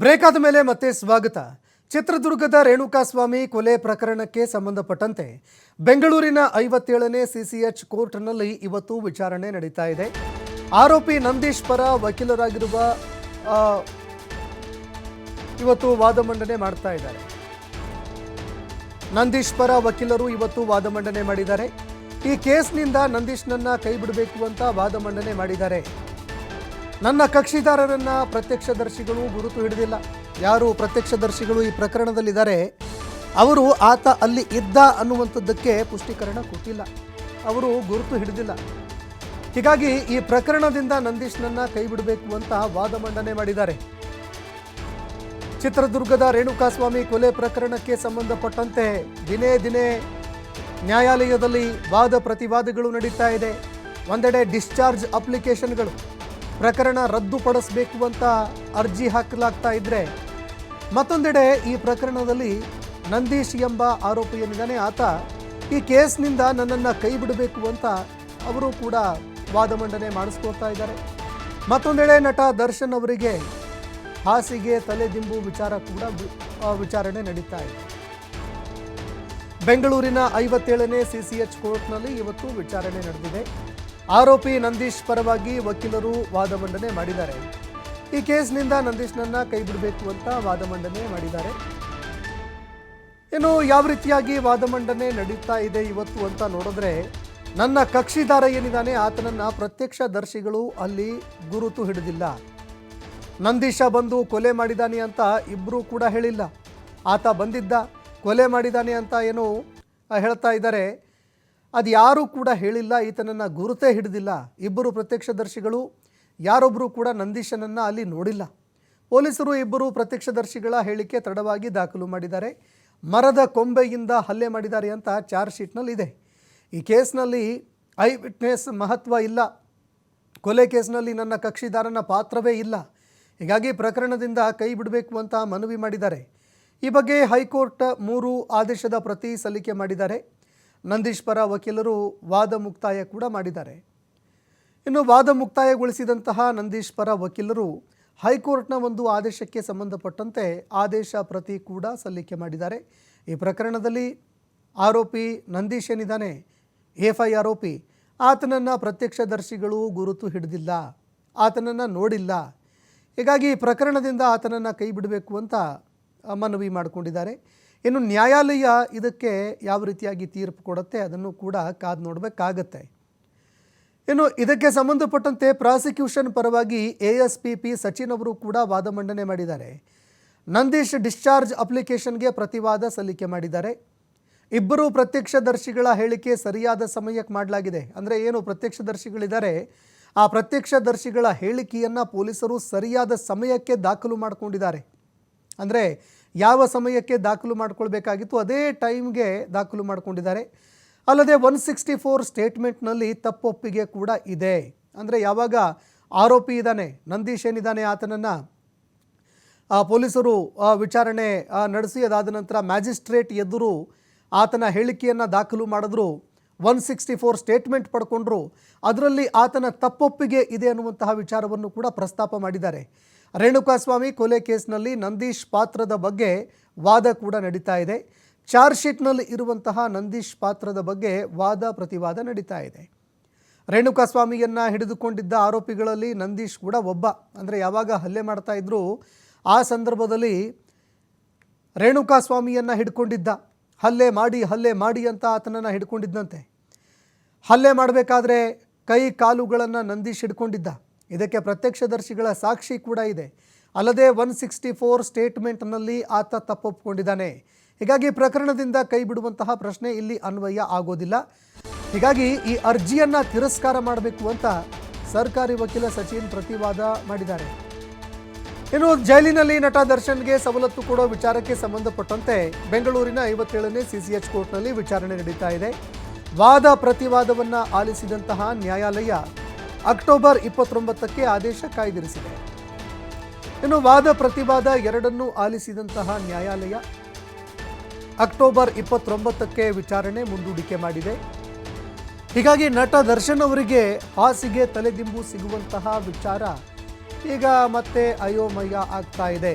Break ಆದ ಮೇಲೆ ಮತ್ತೆ ಸ್ವಾಗತ. ಚಿತ್ರದುರ್ಗದ ರೇಣುಕಾಸ್ವಾಮಿ ಕೊಲೆ ಪ್ರಕರಣಕ್ಕೆ ಸಂಬಂಧಪಟ್ಟಂತೆ ಬೆಂಗಳೂರಿನ ಐವತ್ತೇಳನೇ ಸಿಸಿಎಚ್ ಕೋರ್ಟ್ನಲ್ಲಿ ಇವತ್ತು ವಿಚಾರಣೆ ನಡೀತಾ ಇದೆ. ಆರೋಪಿ ನಂದೀಶ್ ಪರ ವಕೀಲರಾಗಿರುವ ಇವತ್ತು ವಾದ ಮಂಡನೆ ಮಾಡ್ತಾ ಇದ್ದಾರೆ. ನಂದೀಶ್ ಪರ ವಕೀಲರು ಇವತ್ತು ವಾದ ಮಂಡನೆ ಮಾಡಿದ್ದಾರೆ. ಈ ಕೇಸ್ನಿಂದ ನಂದೀಶ್ನನ್ನ ಕೈ ಬಿಡಬೇಕು ಅಂತ ವಾದ ಮಂಡನೆ ಮಾಡಿದ್ದಾರೆ. ನನ್ನ ಕಕ್ಷಿದಾರರನ್ನ ಪ್ರತ್ಯಕ್ಷದರ್ಶಿಗಳು ಗುರುತು ಹಿಡಿದಿಲ್ಲ. ಯಾರು ಪ್ರತ್ಯಕ್ಷದರ್ಶಿಗಳು ಈ ಪ್ರಕರಣದಲ್ಲಿದ್ದಾರೆ? ಅವರು ಆತ ಅಲ್ಲಿ ಇದ್ದ ಅನ್ನುವಂಥದ್ದಕ್ಕೆ ಪುಷ್ಟೀಕರಣ ಕೊಟ್ಟಿಲ್ಲ. ಅವರು ಗುರುತು ಹಿಡಿದಿಲ್ಲ. ಹೀಗಾಗಿ ಈ ಪ್ರಕರಣದಿಂದ ನಂದೀಶ್ನನ್ನ ಕೈ ಬಿಡಬೇಕು ಅಂತ ವಾದ ಮಂಡನೆ ಮಾಡಿದ್ದಾರೆ. ಚಿತ್ರದುರ್ಗದ ರೇಣುಕಾಸ್ವಾಮಿ ಕೊಲೆ ಪ್ರಕರಣಕ್ಕೆ ಸಂಬಂಧಪಟ್ಟಂತೆ ದಿನೇ ದಿನೇ ನ್ಯಾಯಾಲಯದಲ್ಲಿ ವಾದ ಪ್ರತಿವಾದಗಳು ನಡೀತಾ ಇದೆ. ಒಂದೆಡೆ ಡಿಸ್ಚಾರ್ಜ್ ಅಪ್ಲಿಕೇಶನ್ಗಳು ಪ್ರಕರಣ ರದ್ದುಪಡಿಸಬೇಕು ಅಂತ ಅರ್ಜಿ ಹಾಕಲಾಗ್ತಾ ಇದ್ರೆ ಮತ್ತೊಂದೆಡೆ ಈ ಪ್ರಕರಣದಲ್ಲಿ ನಂದೀಶ್ ಎಂಬ ಆರೋಪಿ ಏನಿದ್ದಾನೆ ಆತ ಈ ಕೇಸ್ನಿಂದ ನನ್ನನ್ನು ಕೈ ಬಿಡಬೇಕು ಅಂತ ಅವರು ಕೂಡ ವಾದ ಮಂಡನೆ ಮಾಡಿಸ್ಕೊಳ್ತಾ ಇದ್ದಾರೆ. ಮತ್ತೊಂದೆಡೆ ನಟ ದರ್ಶನ್ ಅವರಿಗೆ ಹಾಸಿಗೆ, ತಲೆದಿಂಬು ವಿಚಾರ ಕೂಡ ವಿಚಾರಣೆ ನಡೀತಾ ಇದೆ. ಬೆಂಗಳೂರಿನ ಐವತ್ತೇಳನೇ ಸಿಸಿಎಚ್ ಕೋರ್ಟ್ನಲ್ಲಿ ಇವತ್ತು ವಿಚಾರಣೆ ನಡೆದಿದೆ. ಆರೋಪಿ ನಂದೀಶ್ ಪರವಾಗಿ ವಕೀಲರು ವಾದ ಮಂಡನೆ ಮಾಡಿದ್ದಾರೆ. ಈ ಕೇಸ್ನಿಂದ ನಂದೀಶ್ನನ್ನ ಕೈ ಬಿಡಬೇಕು ಅಂತ ವಾದ ಮಂಡನೆ ಮಾಡಿದ್ದಾರೆ. ಇನ್ನು ಯಾವ ರೀತಿಯಾಗಿ ವಾದ ಮಂಡನೆ ನಡೀತಾ ಇದೆ ಇವತ್ತು ಅಂತ ನೋಡಿದ್ರೆ, ನನ್ನ ಕಕ್ಷಿದಾರ ಏನಿದ್ದಾನೆ ಆತನನ್ನ ಪ್ರತ್ಯಕ್ಷದರ್ಶಿಗಳು ಅಲ್ಲಿ ಗುರುತು ಹಿಡಿದಿಲ್ಲ. ನಂದೀಶ ಬಂದು ಕೊಲೆ ಮಾಡಿದಾನೆ ಅಂತ ಇಬ್ಬರೂ ಕೂಡ ಹೇಳಿಲ್ಲ. ಆತ ಬಂದಿದ್ದ, ಕೊಲೆ ಮಾಡಿದಾನೆ ಅಂತ ಏನು ಹೇಳ್ತಾ ಇದ್ದಾರೆ. ಅದು ಯಾರೂ ಕೂಡ ಹೇಳಿಲ್ಲ, ಈತನನ್ನು ಗುರುತೇ ಹಿಡಿದಿಲ್ಲ. ಇಬ್ಬರು ಪ್ರತ್ಯಕ್ಷದರ್ಶಿಗಳು ಯಾರೊಬ್ಬರೂ ಕೂಡ ನಂದೀಶನನ್ನು ಅಲ್ಲಿ ನೋಡಿಲ್ಲ. ಪೊಲೀಸರು ಇಬ್ಬರು ಪ್ರತ್ಯಕ್ಷದರ್ಶಿಗಳ ಹೇಳಿಕೆ ತಡವಾಗಿ ದಾಖಲು ಮಾಡಿದ್ದಾರೆ. ಮರದ ಕೊಂಬೆಯಿಂದ ಹಲ್ಲೆ ಮಾಡಿದ್ದಾರೆ ಅಂತ ಚಾರ್ಜ್ ಶೀಟ್ನಲ್ಲಿ ಇದೆ. ಈ ಕೇಸ್ನಲ್ಲಿ ಐ ವಿಟ್ನೆಸ್ ಮಹತ್ವ ಇಲ್ಲ. ಕೊಲೆ ಕೇಸ್ನಲ್ಲಿ ನನ್ನ ಕಕ್ಷಿದಾರನ ಪಾತ್ರವೇ ಇಲ್ಲ. ಹೀಗಾಗಿ ಪ್ರಕರಣದಿಂದ ಕೈ ಬಿಡಬೇಕು ಅಂತ ಮನವಿ ಮಾಡಿದ್ದಾರೆ. ಈ ಬಗ್ಗೆ ಹೈಕೋರ್ಟ್ ಮೂರು ಆದೇಶದ ಪ್ರತಿ ಸಲ್ಲಿಕೆ ಮಾಡಿದ್ದಾರೆ. ನಂದೀಶ್ ಪರ ವಕೀಲರು ವಾದ ಮುಕ್ತಾಯ ಕೂಡ ಮಾಡಿದ್ದಾರೆ. ಇನ್ನು ವಾದ ಮುಕ್ತಾಯಗೊಳಿಸಿದಂತಹ ನಂದೀಶ್ ಪರ ವಕೀಲರು ಹೈಕೋರ್ಟ್ನ ಒಂದು ಆದೇಶಕ್ಕೆ ಸಂಬಂಧಪಟ್ಟಂತೆ ಆದೇಶ ಪ್ರತಿ ಕೂಡ ಸಲ್ಲಿಕೆ ಮಾಡಿದ್ದಾರೆ. ಈ ಪ್ರಕರಣದಲ್ಲಿ ಆರೋಪಿ ನಂದೀಶ್ ಏನಿದ್ದಾನೆ? ಎಫ್ ಐ ಆರೋಪಿ. ಆತನನ್ನು ಪ್ರತ್ಯಕ್ಷದರ್ಶಿಗಳು ಗುರುತು ಹಿಡಿದಿಲ್ಲ. ಆತನನ್ನು ನೋಡಿಲ್ಲ. ಹೀಗಾಗಿ ಪ್ರಕರಣದಿಂದ ಆತನನ್ನು ಕೈ ಬಿಡಬೇಕು ಅಂತ ಮನವಿ ಮಾಡಿಕೊಂಡಿದ್ದಾರೆ. ಇನ್ನು ನ್ಯಾಯಾಲಯ ಇದಕ್ಕೆ ಯಾವ ರೀತಿಯಾಗಿ ತೀರ್ಪು ಕೊಡುತ್ತೆ ಅದನ್ನು ಕೂಡ ಕಾದು ನೋಡಬೇಕಾಗತ್ತೆ. ಇನ್ನು ಇದಕ್ಕೆ ಸಂಬಂಧಪಟ್ಟಂತೆ ಪ್ರಾಸಿಕ್ಯೂಷನ್ ಪರವಾಗಿ A S P P Sachin ಅವರು ಕೂಡ ವಾದ ಮಂಡನೆ ಮಾಡಿದ್ದಾರೆ. ನಂದೀಶ್ ಡಿಸ್ಚಾರ್ಜ್ ಅಪ್ಲಿಕೇಶನ್ಗೆ ಪ್ರತಿವಾದ ಸಲ್ಲಿಕೆ ಮಾಡಿದ್ದಾರೆ. ಇಬ್ಬರು ಪ್ರತ್ಯಕ್ಷದರ್ಶಿಗಳ ಹೇಳಿಕೆ ಸರಿಯಾದ ಸಮಯಕ್ಕೆ ಮಾಡಲಾಗಿದೆ. ಅಂದರೆ ಏನು ಪ್ರತ್ಯಕ್ಷದರ್ಶಿಗಳಿದ್ದಾರೆ? ಆ ಪ್ರತ್ಯಕ್ಷದರ್ಶಿಗಳ ಹೇಳಿಕೆಯನ್ನು ಪೊಲೀಸರು ಸರಿಯಾದ ಸಮಯಕ್ಕೆ ದಾಖಲು ಮಾಡಿಕೊಂಡಿದ್ದಾರೆ. ಅಂದರೆ ಯಾವ ಸಮಯಕ್ಕೆ ದಾಖಲು ಮಾಡ್ಕೊಳ್ಬೇಕಾಗಿತ್ತು ಅದೇ ಟೈಮ್ಗೆ ದಾಖಲು ಮಾಡಿಕೊಂಡಿದ್ದಾರೆ. ಅಲ್ಲದೆ ಒನ್ ಸಿಕ್ಸ್ಟಿ ಫೋರ್ ಸ್ಟೇಟ್ಮೆಂಟ್ನಲ್ಲಿ ತಪ್ಪೊಪ್ಪಿಗೆ ಕೂಡ ಇದೆ. ಅಂದರೆ ಯಾವಾಗ ಆರೋಪಿ ಇದ್ದಾನೆ, ನಂದೀಶ್ ಏನಿದ್ದಾನೆ ಆತನನ್ನು ಪೊಲೀಸರು ವಿಚಾರಣೆ ನಡೆಸಿ ಅದಾದ ನಂತರ ಮ್ಯಾಜಿಸ್ಟ್ರೇಟ್ ಎದುರು ಆತನ ಹೇಳಿಕೆಯನ್ನು ದಾಖಲು ಮಾಡಿದ್ರು. ಒನ್ ಸಿಕ್ಸ್ಟಿ ಫೋರ್ ಸ್ಟೇಟ್ಮೆಂಟ್ ಪಡ್ಕೊಂಡ್ರು. ಅದರಲ್ಲಿ ಆತನ ತಪ್ಪೊಪ್ಪಿಗೆ ಇದೆ ಅನ್ನುವಂತಹ ವಿಚಾರವನ್ನು ಕೂಡ ಪ್ರಸ್ತಾಪ ಮಾಡಿದ್ದಾರೆ. ರೇಣುಕಾಸ್ವಾಮಿ ಕೊಲೆ ಕೇಸ್ನಲ್ಲಿ ನಂದೀಶ್ ಪಾತ್ರದ ಬಗ್ಗೆ ವಾದ ಕೂಡ ನಡೀತಾ ಇದೆ. ಚಾರ್ಜ್ ಶೀಟ್ನಲ್ಲಿ ಇರುವಂತಹ ನಂದೀಶ್ ಪಾತ್ರದ ಬಗ್ಗೆ ವಾದ ಪ್ರತಿವಾದ ನಡೀತಾ ಇದೆ. ರೇಣುಕಾಸ್ವಾಮಿಯನ್ನು ಹಿಡಿದುಕೊಂಡಿದ್ದ ಆರೋಪಿಗಳಲ್ಲಿ ನಂದೀಶ್ ಕೂಡ ಒಬ್ಬ. ಅಂದರೆ ಯಾವಾಗ ಹಲ್ಲೆ ಮಾಡ್ತಾ ಇದ್ರು ಆ ಸಂದರ್ಭದಲ್ಲಿ ರೇಣುಕಾಸ್ವಾಮಿಯನ್ನು ಹಿಡ್ಕೊಂಡಿದ್ದ. ಹಲ್ಲೆ ಮಾಡಿ ಹಲ್ಲೆ ಮಾಡಿ ಅಂತ ಆತನನ್ನು ಹಿಡ್ಕೊಂಡಿದ್ದಂತೆ. ಹಲ್ಲೆ ಮಾಡಬೇಕಾದ್ರೆ ಕೈ ಕಾಲುಗಳನ್ನು ನಂದೀಶ್ ಹಿಡ್ಕೊಂಡಿದ್ದ. ಇದಕ್ಕೆ ಪ್ರತ್ಯಕ್ಷದರ್ಶಿಗಳ ಸಾಕ್ಷಿ ಕೂಡ ಇದೆ. ಅಲ್ಲದೆ ಒನ್ ಸಿಕ್ಸ್ಟಿ ಫೋರ್ ಸ್ಟೇಟ್ಮೆಂಟ್ನಲ್ಲಿ ಆತ ತಪ್ಪೊಪ್ಪಿಕೊಂಡಿದ್ದಾನೆ ಹೀಗಾಗಿ ಪ್ರಕರಣದಿಂದ ಕೈ ಬಿಡುವಂತಹ ಪ್ರಶ್ನೆ ಇಲ್ಲಿ ಅನ್ವಯ ಆಗೋದಿಲ್ಲ. ಹೀಗಾಗಿ ಈ ಅರ್ಜಿಯನ್ನು ತಿರಸ್ಕಾರ ಮಾಡಬೇಕು ಅಂತ ಸರ್ಕಾರಿ ವಕೀಲ ಸಚಿನ್ ಪ್ರತಿವಾದ ಮಾಡಿದ್ದಾರೆ. ಇನ್ನು ಜೈಲಿನಲ್ಲಿ ನಟ ದರ್ಶನ್ಗೆ ಸವಲತ್ತು ಕೊಡೋ ವಿಚಾರಕ್ಕೆ ಸಂಬಂಧಪಟ್ಟಂತೆ ಬೆಂಗಳೂರಿನ ಐವತ್ತೇಳನೇ ಸಿಸಿಎಚ್ ಕೋರ್ಟ್ನಲ್ಲಿ ವಿಚಾರಣೆ ನಡೀತಾ ಇದೆ. ವಾದ ಪ್ರತಿವಾದವನ್ನು ಆಲಿಸಿದಂತಹ ನ್ಯಾಯಾಲಯ ಅಕ್ಟೋಬರ್ ಇಪ್ಪತ್ತೊಂಬತ್ತಕ್ಕೆ ಆದೇಶ ಕಾಯ್ದಿರಿಸಿದೆ. ಇನ್ನು ವಾದ ಪ್ರತಿವಾದ ಎರಡನ್ನೂ ಆಲಿಸಿದಂತಹ ನ್ಯಾಯಾಲಯ ಅಕ್ಟೋಬರ್ ಇಪ್ಪತ್ತೊಂಬತ್ತಕ್ಕೆ ವಿಚಾರಣೆ ಮುಂದೂಡಿಕೆ ಮಾಡಿದೆ. ಹೀಗಾಗಿ ನಟ ದರ್ಶನ್ ಅವರಿಗೆ ಹಾಸಿಗೆ ತಲೆದಿಂಬು ಸಿಗುವಂತಹ ವಿಚಾರ ಈಗ ಮತ್ತೆ ಅಯೋಮಯ ಆಗ್ತಾ ಇದೆ.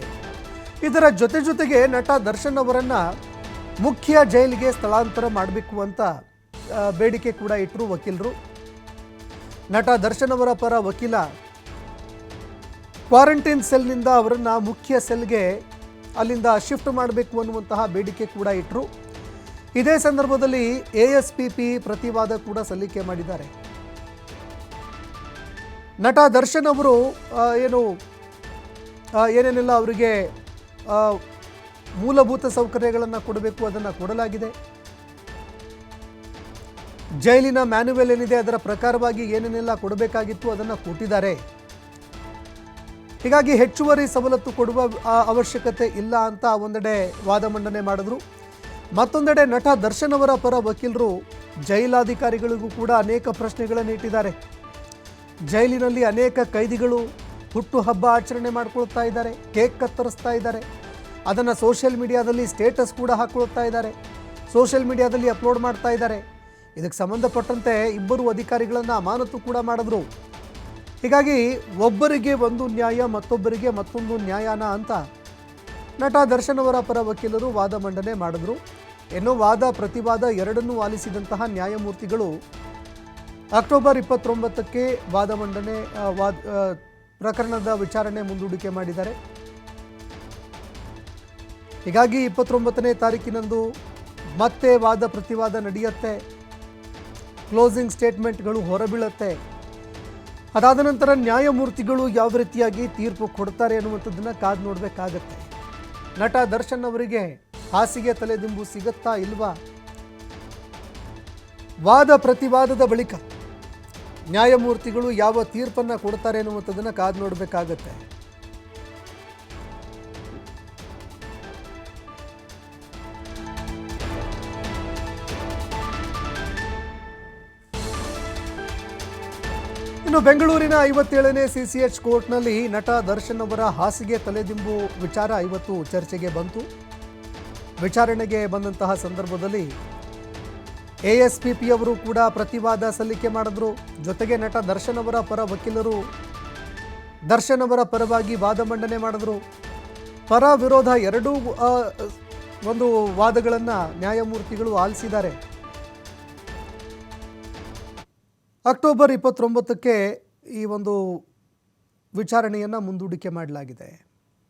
ಇದರ ಜೊತೆ ಜೊತೆಗೆ ನಟ ದರ್ಶನ್ ಅವರನ್ನ ಮುಖ್ಯ ಜೈಲಿಗೆ ಸ್ಥಳಾಂತರ ಮಾಡಬೇಕು ಅಂತ ಬೇಡಿಕೆ ಕೂಡ ಇಟ್ಟರು ವಕೀಲರು. ನಟ ದರ್ಶನ್ ಅವರ ಪರ ವಕೀಲ. ಕ್ವಾರಂಟೈನ್ ಸೆಲ್ನಿಂದ ಅವರನ್ನ ಮುಖ್ಯ ಸೆಲ್ಗೆ ಅಲ್ಲಿಂದ ಶಿಫ್ಟ್ ಮಾಡಬೇಕು ಅನ್ನುವಂತಹ ಬೇಡಿಕೆ ಕೂಡ ಇಟ್ಟರು ಇದೇ ಸಂದರ್ಭದಲ್ಲಿ ಎ ಎಸ್ ಪ್ರತಿವಾದ ಕೂಡ ಸಲ್ಲಿಕೆ ಮಾಡಿದ್ದಾರೆ. ನಟ ದರ್ಶನ್ ಅವರು ಏನು ಏನೇನೆಲ್ಲ ಅವರಿಗೆ ಮೂಲಭೂತ ಸೌಕರ್ಯಗಳನ್ನು ಕೊಡಬೇಕು ಅದನ್ನು ಕೊಡಲಾಗಿದೆ. ಜೈಲಿನ ಮ್ಯಾನುವೆಲ್ ಏನಿದೆ ಅದರ ಪ್ರಕಾರವಾಗಿ ಏನೇನೆಲ್ಲ ಕೊಡಬೇಕಾಗಿತ್ತು ಅದನ್ನು ಕೊಟ್ಟಿದ್ದಾರೆ. ಹೀಗಾಗಿ ಹೆಚ್ಚುವರಿ ಸವಲತ್ತು ಕೊಡುವ ಅವಶ್ಯಕತೆ ಇಲ್ಲ ಅಂತ ಒಂದೆಡೆ ವಾದ ಮಂಡನೆ ಮಾಡಿದ್ರು. ಮತ್ತೊಂದೆಡೆ ನಟ ದರ್ಶನ್ ಅವರ ಪರ ವಕೀಲರು ಜೈಲಾಧಿಕಾರಿಗಳಿಗೂ ಕೂಡ ಅನೇಕ ಪ್ರಶ್ನೆಗಳನ್ನು ಇಟ್ಟಿದ್ದಾರೆ. ಜೈಲಿನಲ್ಲಿ ಅನೇಕ ಕೈದಿಗಳು ಹುಟ್ಟುಹಬ್ಬ ಆಚರಣೆ ಮಾಡ್ಕೊಳ್ತಾ ಇದ್ದಾರೆ, ಕೇಕ್ ಕತ್ತರಿಸ್ತಾ ಇದ್ದಾರೆ. ಅದನ್ನು ಸೋಷಿಯಲ್ ಮೀಡಿಯಾದಲ್ಲಿ ಸ್ಟೇಟಸ್ ಕೂಡ ಹಾಕ್ಕೊಳ್ತಾ ಇದ್ದಾರೆ. ಸೋಷಿಯಲ್ ಮೀಡಿಯಾದಲ್ಲಿ ಅಪ್ಲೋಡ್ ಮಾಡ್ತಾ ಇದ್ದಾರೆ. ಇದಕ್ಕೆ ಸಂಬಂಧಪಟ್ಟಂತೆ ಇಬ್ಬರು ಅಧಿಕಾರಿಗಳನ್ನು ಅಮಾನತು ಕೂಡ ಮಾಡಿದ್ರು. ಹೀಗಾಗಿ ಒಬ್ಬರಿಗೆ ಒಂದು ನ್ಯಾಯ, ಮತ್ತೊಬ್ಬರಿಗೆ ಮತ್ತೊಂದು ನ್ಯಾಯನ ಅಂತ ನಟ ದರ್ಶನ್ ಅವರ ಪರ ವಕೀಲರು ವಾದ ಮಂಡನೆ ಮಾಡಿದ್ರು. ಏನೋ ವಾದ ಪ್ರತಿವಾದ ಎರಡನ್ನೂ ಆಲಿಸಿದಂತಹ ನ್ಯಾಯಮೂರ್ತಿಗಳು ಅಕ್ಟೋಬರ್ ಇಪ್ಪತ್ತೊಂಬತ್ತಕ್ಕೆ ವಾದ ಮಂಡನೆ ವಾದ ಪ್ರಕರಣದ ವಿಚಾರಣೆ ಮುಂದೂಡಿಕೆ ಮಾಡಿದ್ದಾರೆ. ಹೀಗಾಗಿ ಇಪ್ಪತ್ತೊಂಬತ್ತನೇ ತಾರೀಕಿನಂದು ಮತ್ತೆ ವಾದ ಪ್ರತಿವಾದ ನಡೆಯುತ್ತೆ. ಕ್ಲೋಸಿಂಗ್ ಸ್ಟೇಟ್ಮೆಂಟ್ಗಳು ಹೊರಬೀಳುತ್ತೆ. ಅದಾದ ನಂತರ ನ್ಯಾಯಮೂರ್ತಿಗಳು ಯಾವ ರೀತಿಯಾಗಿ ತೀರ್ಪು ಕೊಡ್ತಾರೆ ಅನ್ನುವಂಥದ್ದನ್ನು ಕಾದು ನೋಡಬೇಕಾಗತ್ತೆ. ನಟ ದರ್ಶನ್ ಅವರಿಗೆ ಹಾಸಿಗೆ ತಲೆದಿಂಬು ಸಿಗುತ್ತಾ ಇಲ್ವಾ? ವಾದ ಪ್ರತಿವಾದದ ಬಳಿಕ ನ್ಯಾಯಮೂರ್ತಿಗಳು ಯಾವ ತೀರ್ಪನ್ನು ಕೊಡ್ತಾರೆ ಅನ್ನುವಂಥದ್ದನ್ನು ಕಾದು ನೋಡಬೇಕಾಗತ್ತೆ. ಇನ್ನು ಬೆಂಗಳೂರಿನ ಐವತ್ತೇಳನೇ ಸಿಸಿಎಚ್ ಕೋರ್ಟ್ನಲ್ಲಿ ನಟ ದರ್ಶನ್ ಅವರ ಹಾಸಿಗೆ ತಲೆದಿಂಬು ವಿಚಾರ ಇವತ್ತು ಚರ್ಚೆಗೆ ಬಂತು. ವಿಚಾರಣೆಗೆ ಬಂದಂತಹ ಸಂದರ್ಭದಲ್ಲಿ ಎಎಸ್ಪಿಪಿಯವರು ಕೂಡ ಪ್ರತಿವಾದ ಸಲ್ಲಿಕೆ ಮಾಡಿದ್ರು. ಜೊತೆಗೆ ನಟ ದರ್ಶನ್ ಅವರ ಪರ ವಕೀಲರು ದರ್ಶನ್ ಅವರ ಪರವಾಗಿ ವಾದ ಮಂಡನೆ ಮಾಡಿದ್ರು. ಪರ ವಿರೋಧ ಎರಡೂ ಒಂದು ವಾದಗಳನ್ನು ನ್ಯಾಯಮೂರ್ತಿಗಳು ಆಲಿಸಿದ್ದಾರೆ. ಅಕ್ಟೋಬರ್ ಇಪ್ಪತ್ತೊಂಬತ್ತಕ್ಕೆ ಈ ಒಂದು ವಿಚಾರಣೆಯನ್ನು ಮುಂದೂಡಿಕೆ ಮಾಡಲಾಗಿದೆ.